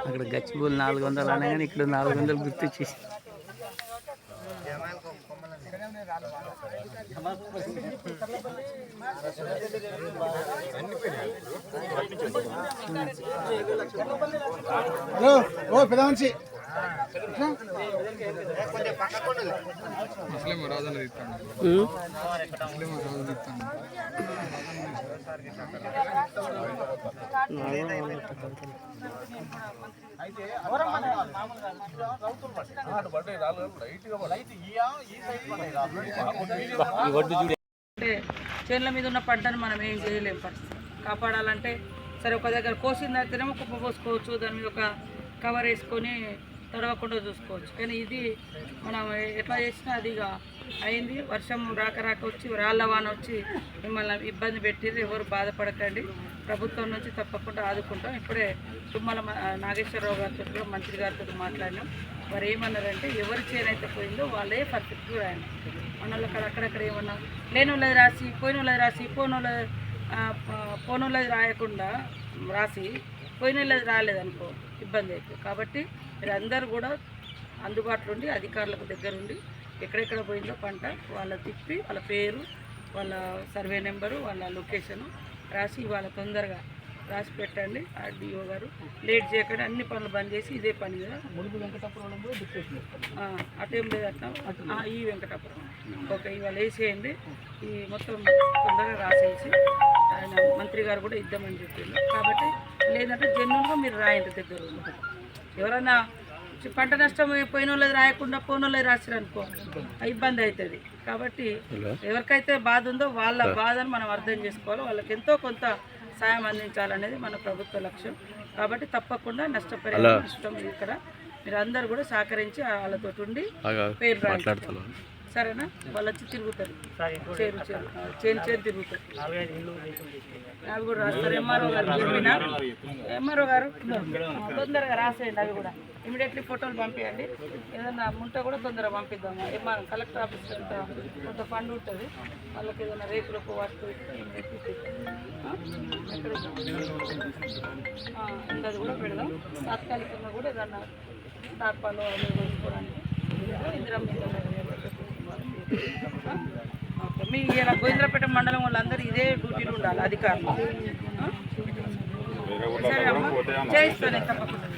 అక్కడ గచ్చిబౌలి నాలుగు వందలు అనగానే ఇక్కడ నాలుగు వందలు గుర్తొచ్చేసి హలో ఓ పెద్ద మనిషి. ఉం? అంటే చేనుల మీద ఉన్న పంటను మనం ఏం చేయలేం పరిస్థితి కాపాడాలంటే సరే ఒక దగ్గర కోసిన అయితేనేమో కుప్ప పోసుకోవచ్చు దాని మీద ఒక కవర్ వేసుకొని తడవకుండా చూసుకోవచ్చు. కానీ ఇది మనం ఎట్లా చేసినా అది ఇక అయింది. వర్షం రాక రాక వచ్చి రాళ్ళ వాన వచ్చి మిమ్మల్ని ఇబ్బంది పెట్టిర్రు. ఎవరు బాధపడకండి. ప్రభుత్వం నుంచి తప్పకుండా ఆదుకుంటాం. ఇప్పుడే తుమ్మల మ- నాగేశ్వరరావు గారితో కూడా మంత్రి గారితో మాట్లాడినాం. వారు ఏమన్నారంటే ఎవరి చేనైతే పోయిందో వాళ్ళే పర్ఫెక్ట్గా రాయండి మన వాళ్ళు అక్కడ అక్కడక్కడ ఏమన్నా లేని వాళ్ళది రాసి పోయిన వాళ్ళది రాసి పోయిన పోనోళ్ళది వాళ్ళది రాయకుండా రాసి పోయిన వాళ్ళది రాలేదనుకో ఇబ్బంది అవుతుంది కాబట్టి మీరు అందరూ కూడా అందుబాటులో ఉండి అధికారులకు దగ్గర ఉండి ఎక్కడెక్కడ పోయిందో పంట వాళ్ళ తిప్పి వాళ్ళ పేరు వాళ్ళ సర్వే నెంబరు వాళ్ళ లొకేషను రాసి వాళ్ళ తొందరగా రాసి పెట్టండి. ఆర్డీఓ గారు లేట్ చేయకుండా అన్ని పనులు బంద్ చేసి ఇదే పని మీద ఆ, అటేం లేదు అట్లా. ఆ, ఈ వెంకటాపురం. ఓకే ఇవాళ వేసేయండి. ఈ మొత్తం తొందరగా రాసేసి ఆయన మంత్రి గారు కూడా ఇద్దామని చెప్పిండు కాబట్టి లేదంటే జన్యున్గా మీరు రాయండి దగ్గర ఉండి. ఎవరైనా చి- పంట నష్టం పోయిన వాళ్ళది రాయకుండా పోయిన వాళ్ళది రాసిరు అనుకో ఇబ్బంది అవుతుంది కాబట్టి ఎవరికైతే బాధ ఉందో వాళ్ళ బాధను మనం అర్థం చేసుకోవాలి. వాళ్ళకి ఎంతో కొంత సాయం అందించాలనేది మన ప్రభుత్వ లక్ష్యం. కాబట్టి తప్పకుండా నష్టపరిహారం నష్టం ఇక్కడ. మీరు అందరు కూడా సహకరించి వాళ్ళతో ఉండి పేరు. సరేనా? వాళ్ళు వచ్చి తిరుగుతారు. చేరు చేరు. చేను చేను తిరుగుతారు. అవి కూడా రాస్తారు. ఎంఆర్ఓ గారు చెప్పిన? ఎంఆర్ఓ గారు తొందరగా రాసేయండి అవి కూడా. ఇమీడియట్లీ ఫోటోలు పంపించండి ఏదైనా ఉంటే కూడా తొందరగా పంపిద్దాం ఎంఆర్ కలెక్టర్ ఆఫీస్ కొంత కొంత ఫండ్ ఉంటుంది. వాళ్ళకి ఏదైనా రేపులకు వాటికి అది కూడా పెడదాం. తాత్కాలికంగా కూడా ఏదన్నా తాత్పాలు అవి వేసుకోవడానికి. ఇందిరా మీ ఇలా గోవిందరాపేట మండలం వాళ్ళందరూ ఇదే డ్యూటీలు ఉండాలి అధికారులు. సరే అమ్మా. చేయిస్తాను తప్పకుండా.